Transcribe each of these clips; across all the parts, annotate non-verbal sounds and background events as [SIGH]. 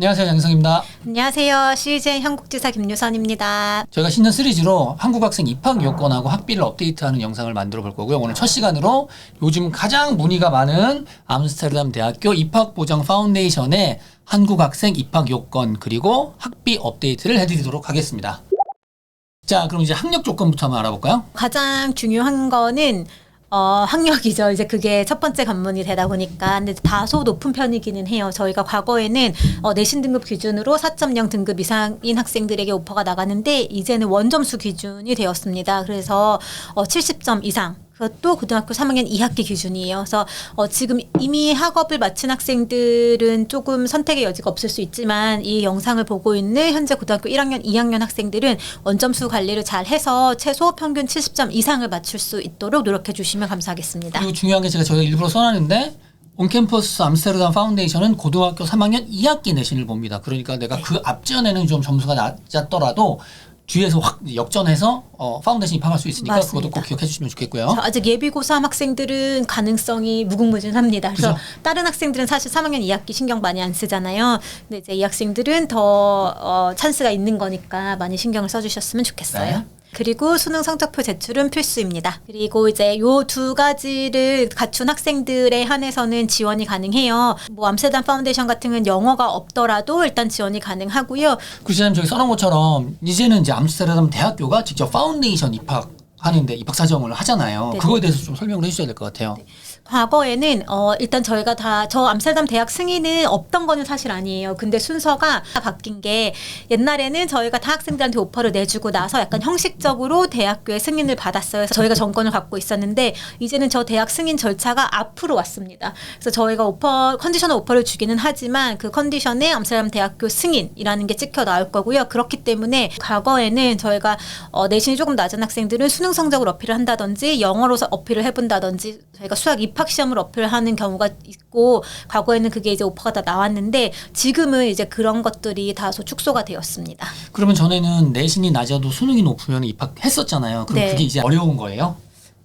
안녕하세요 장성입니다. 안녕하세요. CJ 한국지사 김유선입니다. 저희가 신년 시리즈로 한국 학생 입학 요건하고 학비를 업데이트하는 영상을 만들어 볼 거고요. 오늘 첫 시간으로 요즘 가장 문의가 많은 암스테르담 대학교 입학 보장 파운데이션의 한국 학생 입학 요건 그리고 학비 업데이트를 해드리도록 하겠습니다. 자, 그럼 이제 학력 조건부터 한번 알아볼까요? 가장 중요한 거는 어, 학력이죠. 이제 그게 첫 번째 관문이 되다 보니까. 근데 다소 높은 편이기는 해요. 저희가 과거에는 어, 내신 등급 기준으로 4.0 등급 이상인 학생들에게 오퍼가 나가는데 이제는 원점수 기준이 되었습니다. 그래서 어, 70점 이상. 그것도 고등학교 3학년 2학기 기준이에요. 그래서 어, 지금 이미 학업을 마친 학생들은 조금 선택의 여지가 없을 수 있지만 이 영상을 보고 있는 현재 고등학교 1학년, 2학년 학생들은 원점수 관리를 잘 해서 최소 평균 70점 이상을 맞출 수 있도록 노력해 주시면 감사하겠습니다. 그리고 중요한 게 제가 저희가 일부러 써놨는데 온캠퍼스 암스테르담 파운데이션은 고등학교 3학년 2학기 내신을 봅니다. 그러니까 내가 그 앞전에는 좀 점수가 낮았더라도 뒤에서 확 역전해서 어, 파운데이션 입학할 수 있으니까 맞습니다. 그것도 꼭 기억해 주시면 좋겠고요. 자, 아직 예비 고 3 학생들은 가능성이 무궁무진합니다. 그래서 그죠? 다른 학생들은 사실 3학년 2학기 신경 많이 안 쓰잖아요. 근데 이제 이 학생들은 더 어, 찬스가 있는 거니까 많이 신경을 써주셨으면 좋겠어요. 네. 그리고 수능 성적표 제출은 필수입니다. 그리고 이제 요 두 가지를 갖춘 학생들에 한해서는 지원이 가능해요. 뭐 암스테르담 파운데이션 같은 건 영어가 없더라도 일단 지원이 가능하고요. 구시장님 저기 써놓은 것처럼 이제는 이제 암스테르담 대학교가 직접 파운데이션 입학 하는데 입학 사정을 하잖아요. 네네. 그거에 대해서 좀 설명을 해주셔야 될 것 같아요. 과거에는 어 일단 저희가 다 저 암스테르담 대학 승인은 없던 거는 사실 아니에요. 근데 순서가 바뀐 게 옛날에는 저희가 다 학생들한테 오퍼를 내주고 나서 약간 형식적으로 대학교에 승인을 받았어요. 그래서 저희가 정권을 갖고 있었는데 이제는 저 대학 승인 절차가 앞으로 왔습니다. 그래서 저희가 오퍼 컨디셔널 오퍼를 주기는 하지만 그 컨디션에 암스테르담 대학교 승인이라는 게 찍혀 나올 거고요. 그렇기 때문에 과거에는 저희가 어, 내신이 조금 낮은 학생들은 수능 성적을 어필을 한다든지 영어로서 어필을 해본다든지 저희가 수학 입학 시험을 어필하는 경우가 있고 과거에는 그게 이제 오퍼가 다 나왔는데 지금은 이제 그런 것들이 다소 축소가 되었습니다. 그러면 전에는 내신이 낮아도 수능이 높으면 입학했었잖아요. 그럼 네. 그게 이제 어려운 거예요?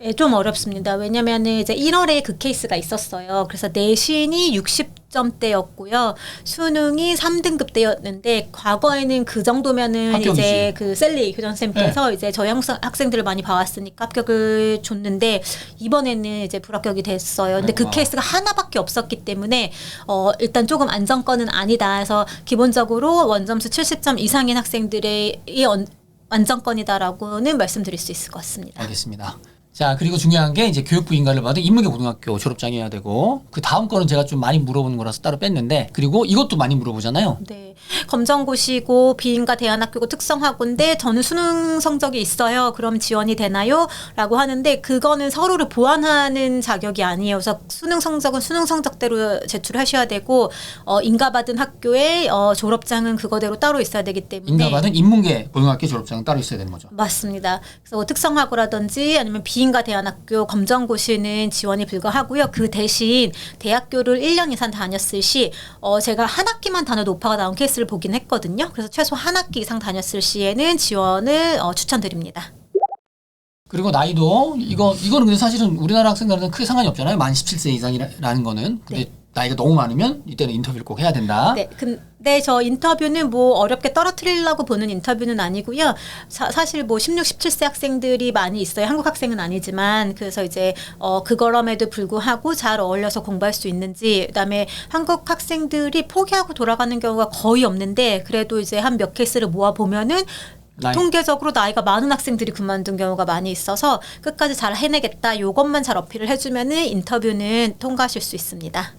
예, 좀 어렵습니다. 왜냐면은 이제 1월에 그 케이스가 있었어요. 그래서 내신이 60점대였고요. 수능이 3등급대였는데 과거에는 그 정도면은 합격이지. 이제 그 셀리 교장선생님께서 이제 저희 학생, 학생들을 많이 봐왔으니까 합격을 줬는데 이번에는 이제 불합격이 됐어요. 근데 그 아이고. 케이스가 하나밖에 없었기 때문에 어 일단 조금 안정권은 아니다 해서 기본적으로 원점수 70점 이상인 학생들의 이 원- 안정권이다라고는 말씀드릴 수 있을 것 같습니다. 알겠습니다. 자 그리고 중요한 게 이제 교육부 인가를 받은 인문계 고등학교 졸업장이어야 되고 그 다음 거는 제가 좀 많이 물어보는 거라서 따로 뺐는데 그리고 이것도 많이 물어보잖아요. 네. 검정고시고 비인가 대안학교고 특성화고인데 저는 수능 성적이 있어요. 그럼 지원이 되나요? 라고 하는데 그거는 서로를 보완하는 자격이 아니에요. 그래서 수능 성적은 수능 성적대로 제출하셔야 되고 어, 인가받은 학교의 어, 졸업장은 그거대로 따로 있어야 되기 때문에 인가 받은 인문계 고등학교 졸업장은 따로 있어야 되는 거죠. 맞습니다. 그래서 뭐 특성화고라든지 아니면 비인 가 대안학교 검정고시는 지원이 불가하고요. 그 대신 대학교를 1년 이상 다녔을 시 어, 제가 한 학기만 다녀도 오빠가 나온 케이스를 보긴 했거든요. 그래서 최소 한 학기 이상 다녔을 시에는 지원을 어, 추천드립니다. 그리고 나이도 이거 이거는 근데 사실은 우리나라 학생들한테는 크게 상관이 없잖아요. 만 17세 이상이라는 거는. 근데 나이가 너무 많으면 이때는 인터뷰를 꼭 해야 된다. 네, 근데 저 인터뷰는 뭐 어렵게 떨어뜨리려고 보는 인터뷰는 아니고요. 사, 사실 뭐 16, 17세 학생들이 많이 있어요. 한국 학생은 아니지만 그래서 이제 어 그거럼에도 불구하고 잘 어울려서 공부할 수 있는지 그다음에 한국 학생들이 포기하고 돌아가는 경우가 거의 없는데 그래도 이제 한 몇 케이스를 모아 보면은 나이. 통계적으로 나이가 많은 학생들이 그만둔 경우가 많이 있어서 끝까지 잘 해내겠다. 요것만 잘 어필을 해주면은 인터뷰는 통과하실 수 있습니다.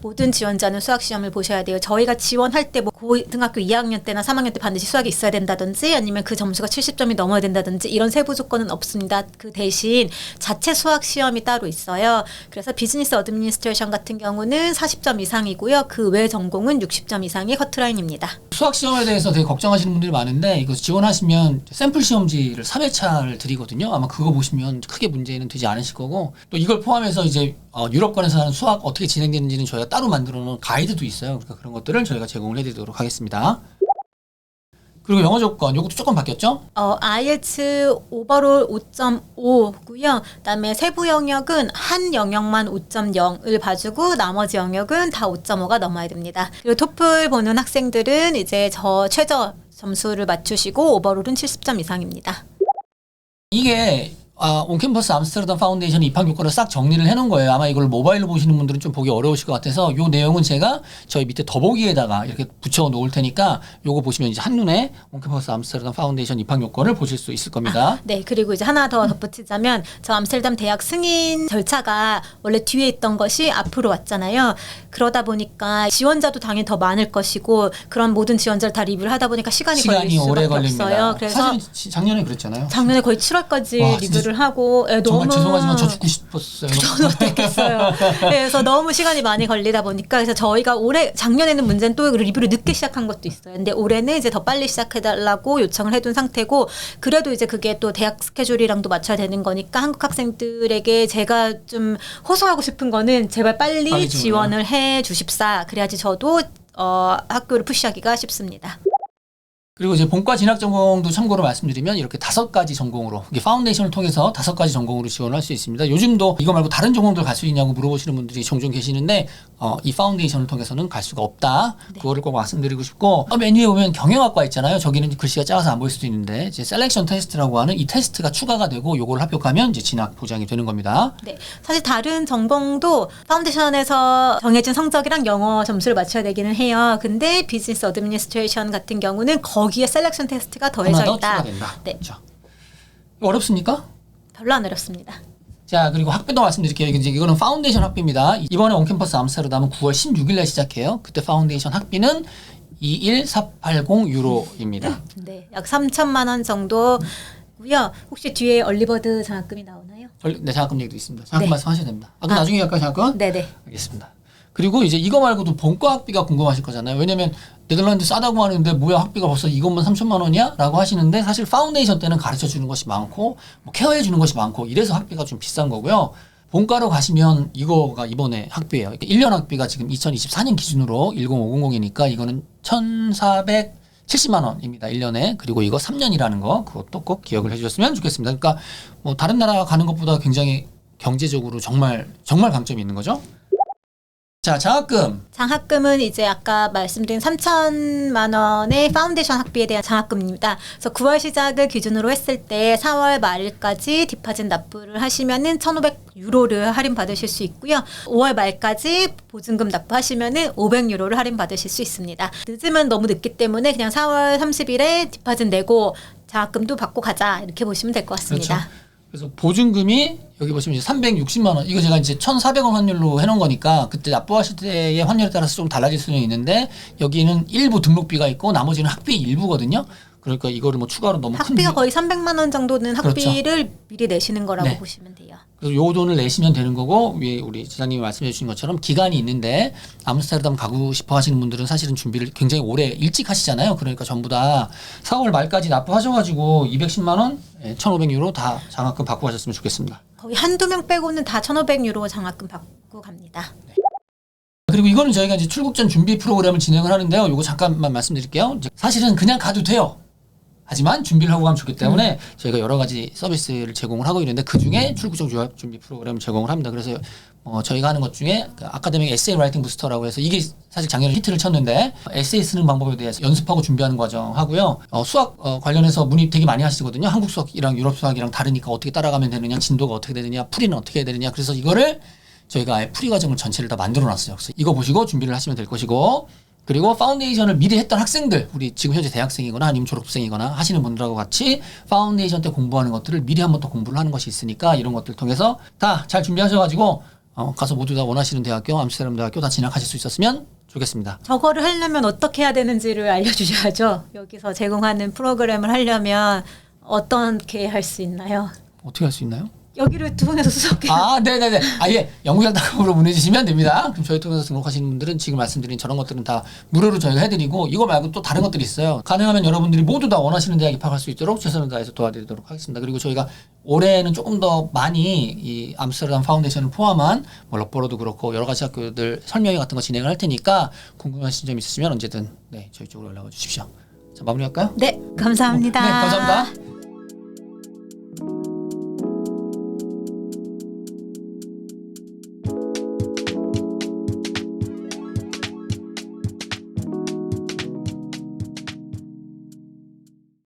모든 지원자는 수학 시험을 보셔야 돼요. 저희가 지원할 때 뭐 고등학교 2학년 때나 3학년 때 반드시 수학이 있어야 된다든지 아니면 그 점수가 70점이 넘어야 된다든지 이런 세부 조건은 없습니다. 그 대신 자체 수학 시험이 따로 있어요. 그래서 비즈니스 어드미니스트레이션 같은 경우는 40점 이상이고요. 그 외 전공은 60점 이상이 커트라인입니다. 수학 시험에 대해서 되게 걱정하시는 분들이 많은데 이거 지원하시면 샘플 시험지를 3회차를 드리거든요. 아마 그거 보시면 크게 문제는 되지 않으실 거고 또 이걸 포함해서 이제 어, 유럽권에서 하는 수학 어떻게 진행되는지는 저희가 따로 만들어 놓은 가이드도 있어요. 그러니까 그런 것들을 저희가 제공을 해드리도록 하겠습니다. 그리고 영어 조건 요것도 조금 바뀌었죠? 어, IELTS 오버롤 5.5고요. 그다음에 세부 영역은 한 영역만 5.0을 봐주고 나머지 영역은 다 5.5가 넘어야 됩니다. 그리고 토플 보는 학생들은 이제 저 최저 점수를 맞추시고 오버롤은 70점 이상입니다. 이게 아, 온캠퍼스 암스테르담 파운데이션 입학 요건을 싹 정리를 해놓은 거예요. 아마 이걸 모바일로 보시는 분들은 좀 보기 어려우실 것 같아서 요 내용은 제가 저희 밑에 더보기에다가 이렇게 붙여 놓을 테니까 요거 보시면 이제 한눈에 온캠퍼스 암스테르담 파운데이션 입학 요건을 보실 수 있을 겁니다. 네, 그리고 이제 하나 더 덧붙이자면 저 암스테르담 대학 승인 절차가 원래 뒤에 있던 것이 앞으로 왔잖아요. 그러다 보니까 지원자도 당연히 더 많을 것이고 그런 모든 지원자를 다 리뷰를 하다 보니까 시간이, 시간이 걸릴 수밖에 오래 걸립니다. 없어요. 그래서 작년에 그랬잖아요. 작년에 거의 7월까지 와, 리뷰를 하고 예, 너무 정말 죄송하지만 저 죽고 싶었어요. [LAUGHS] 저는 어땠겠어요. 네, 그래서 너무 시간이 많이 걸리다 보니까 그래서 저희가 올해 작년에는 문제는 또 리뷰를 늦게 시작한 것도 있어요. 근데 올해는 이제 더 빨리 시작해달라고 요청을 해둔 상태고 그래도 이제 그게 또 대학 스케줄이랑도 맞춰야 되는 거니까 한국 학생들에게 제가 좀 호소하고 싶은 거는 제발 빨리 빨리 지원을. 지원을 해 주십사. 그래야지 저도 어, 학교를 푸시하기가 쉽습니다. 그리고 이제 본과 진학 전공도 참고로 말씀드리면 이렇게 다섯 가지 전공으로 파운데이션을 통해서 다섯 가지 전공으로 지원을 할수 있습니다. 요즘도 이거 말고 다른 전공들 갈 수 있냐고 물어보시는 분들이 종종 계시는데 어, 이 파운데이션을 통해서는 갈 수가 없다. 그거를 꼭 말씀드리고 싶고 어, 메뉴에 보면 경영학과 있잖아요. 저기는 글씨가 작아서 안 보일 수도 있는데 이제 셀렉션 테스트라고 하는 이 테스트가 추가가 되고 요걸 합격하면 이제 진학 보장이 되는 겁니다. 네. 사실 다른 전공도 파운데이션에서 정해진 성적이랑 영어 점수를 맞춰야 되기는 해요. 근데 비즈니스 어드미니스트레이션 같은 경우는 거기 에 셀렉션 테스트가 더해져 더 있다. 네. 그렇죠. 이거 어렵습니까? 별로 안 어렵습니다. 자 그리고 학비도 말씀드릴게요. 이제 이거는 파운데이션 학비입니다. 이번에 온캠퍼스 암스테르담은 9월 16일날 시작해요. 그때 파운데이션 학비는 21480 유로입니다. 네. 약 3천만 원 정도고요. 혹시 뒤에 얼리버드 장학금이 나오나요? 얼- 네 장학금 얘기도 있습니다. 장학금 네. 말씀하셔야 됩니다. 아, 그럼 아. 나중에 할까요 장학금? 네, 네. 알겠습니다. 그리고 이제 이거 말고도 본과 학비가 궁금하실 거잖아요. 왜냐면 네덜란드 싸다고 하는데 뭐야 학비가 벌써 이것만 3천만 원이야? 라고 하시는데 사실 파운데이션 때는 가르쳐 주는 것이 많고 뭐 케어해 주는 것이 많고 이래서 학비가 좀 비싼 거고요. 본과로 가시면 이거가 이번에 학비예요. 그러니까 1년 학비가 지금 2024년 기준으로 10500이니까 이거는 1,470만 원입니다. 1년에. 그리고 이거 3년이라는 거 그것도 꼭 기억을 해 주셨으면 좋겠습니다. 그러니까 뭐 다른 나라 가는 것보다 굉장히 경제적으로 정말 정말 강점이 있는 거죠. 자, 장학금. 장학금은 이제 아까 말씀드린 3천만 원의 파운데이션 학비에 대한 장학금입니다. 그래서 9월 시작을 기준으로 했을 때 4월 말까지 디파짓 납부를 하시면은 1,500유로를 할인 받으실 수 있고요. 5월 말까지 보증금 납부하시면은 500유로를 할인 받으실 수 있습니다. 늦으면 너무 늦기 때문에 그냥 4월 30일에 디파짓 내고 장학금도 받고 가자 이렇게 보시면 될 것 같습니다. 그렇죠. 그래서 보증금이 여기 보시면 이제 360만 원. 이거 제가 이제 1,400원 환율로 해 놓은 거니까 그때 납부하실 때의 환율에 따라서 좀 달라질 수는 있는데 여기는 일부 등록비가 있고 나머지는 학비 일부거든요. 그러니까 이거를 뭐 추가로 너무 큰 학비가 비- 거의 300만 원 정도는 그렇죠. 학비를 미리 내시는 거라고 네. 보시면 돼요. 그래서 요 돈을 내시면 되는 거고 위에 우리 지사님이 말씀해 주신 것처럼 기간이 있는데 암스테르담 가고 싶어 하시는 분들은 사실은 준비를 굉장히 오래 일찍 하시잖아요. 그러니까 전부 다 4월 말까지 납부하셔 가지고 210만 원, 1,500유로 다 장학금 받고 가셨으면 좋겠습니다. 거의 한두 명 빼고는 다 1,500유로 장학금 받고 갑니다. 그리고 이거는 저희가 이제 출국 전 준비 프로그램을 진행을 하는데요. 요거 잠깐만 말씀드릴게요. 사실은 그냥 가도 돼요. 하지만 준비를 하고 가면 좋기 때문에 저희가 여러 가지 서비스를 제공을 하고 있는데 그 중에 출국 전 유학 준비 프로그램을 제공을 합니다. 그래서 어, 저희가 하는 것 중에 그 아카데믹 에세이 라이팅 부스터라고 해서 이게 사실 작년에 히트를 쳤는데 에세이 쓰는 방법에 대해서 연습하고 준비하는 과정 하고요. 어, 수학 어, 관련해서 문의 되게 많이 하시거든요. 한국 수학이랑 유럽 수학이랑 다르니까 어떻게 따라가면 되느냐, 진도가 어떻게 되느냐, 풀이는 어떻게 해야 되느냐. 그래서 이거를 저희가 아예 풀이 과정을 전체를 다 만들어 놨어요. 그래서 이거 보시고 준비를 하시면 될 것이고 그리고 파운데이션을 미리 했던 학생들, 우리 지금 현재 대학생이거나 아니면 졸업생이거나 하시는 분들하고 같이 파운데이션 때 공부하는 것들을 미리 한번 또 공부를 하는 것이 있으니까 이런 것들 통해서 다 잘 준비하셔가지고 어, 가서 모두 다 원하시는 대학교, 암스테르담 대학교 다 진학하실 수 있었으면 좋겠습니다. 저거를 하려면 어떻게 해야 되는지를 알려주셔야죠. 여기서 제공하는 프로그램을 하려면 어떻게 할 수 있나요? 어떻게 할 수 있나요? 여기를 통해서 수석해. 아, 네네네. 아, 예. 영국장닷컴으로 문의주시면 됩니다. 그럼 저희 통해서 등록하시는 분들은 지금 말씀드린 저런 것들은 다 무료로 저희가 해드리고 이거 말고 또 다른 것들이 있어요. 가능하면 여러분들이 모두 다 원하시는 대학 입학할 수 있도록 최선을 다해서 도와드리도록 하겠습니다. 그리고 저희가 올해는 조금 더 많이 이 암스테르담 파운데이션을 포함한 뭐 럭버로도 그렇고 여러 가지 학교들 설명회 같은 거 진행을 할 테니까 궁금하신 점 있으시면 언제든 네, 저희 쪽으로 연락을 주십시오. 자, 마무리할까요? 네, 감사합니다. 네, 감사합니다.